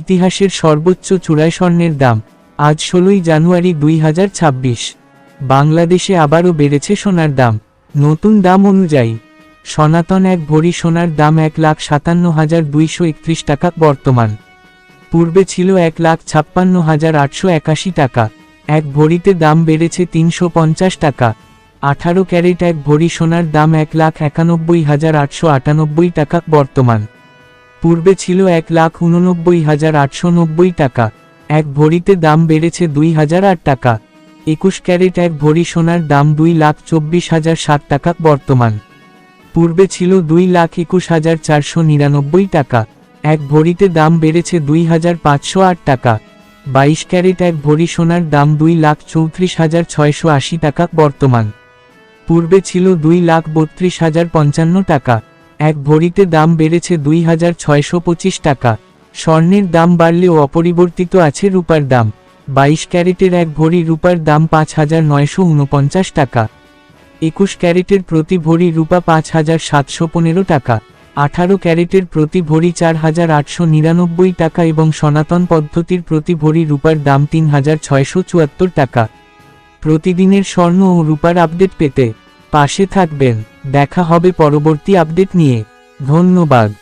ইতিহাসের সর্বোচ্চ চূড়ায় স্বর্ণের দাম, আজ ষোলোই জানুয়ারি দুই হাজার ছাব্বিশ। বাংলাদেশে আবারও বেড়েছে সোনার দাম, নতুন দাম অনুযায়ী। সনাতন এক ভরি সোনার দাম এক লাখ সাতান্ন হাজার দুইশো একত্রিশ টাকা বর্তমান। পূর্বে ছিল এক লাখ ছাপ্পান্ন হাজার আটশো একাশি টাকা, এক ভরিতে দাম বেড়েছে তিনশো পঞ্চাশ টাকা। আঠারো ক্যারেট এক ভরি সোনার দাম এক লাখ একানব্বই হাজার আটশো আটানব্বই টাকা বর্তমান। পূর্বে ছিল এক লাখ উননব্বই হাজার আটশো নব্বই টাকা। এক ভরিতে দাম বেড়েছে দুই হাজার আট টাকা। একুশ ক্যারেট এক ভরি সোনার দাম দুই লাখ চব্বিশ হাজার সাত টাকা বর্তমান। পূর্বে ছিল দুই লাখ একুশ হাজার চারশো নিরানব্বই টাকা। এক ভরিতে দাম বেড়েছে দুই হাজার পাঁচশো আট টাকা। বাইশ ক্যারেট এক ভরি সোনার দাম দুই লাখ চৌত্রিশ হাজার ছয়শো আশি টাকা বর্তমান। পূর্বে ছিল দুই লাখ বত্রিশ হাজার পঞ্চান্ন টাকা। এক ভরিতে দাম বেড়েছে দুই হাজার ছয়শো পঁচিশ টাকা। স্বর্ণের দাম বাড়লেও অপরিবর্তিত আছে রূপার দাম। বাইশ ক্যারেটের এক ভরি রূপার দাম পাঁচ হাজার নয়শো উনপঞ্চাশ টাকা। একুশ ক্যারেটের প্রতি ভরি রূপা পাঁচ হাজার সাতশো পনেরো টাকা। আঠারো ক্যারেটের প্রতি ভরি চার হাজার আটশো নিরানব্বই টাকা এবং সনাতন পদ্ধতির প্রতি ভরি রূপার দাম তিন হাজার ছয়শো চুয়াত্তর টাকা। প্রতিদিনের স্বর্ণ ও রূপার আপডেট পেতে পাশে থাকবেন। দেখা হবে পরবর্তী আপডেট নিয়ে। ধন্যবাদ।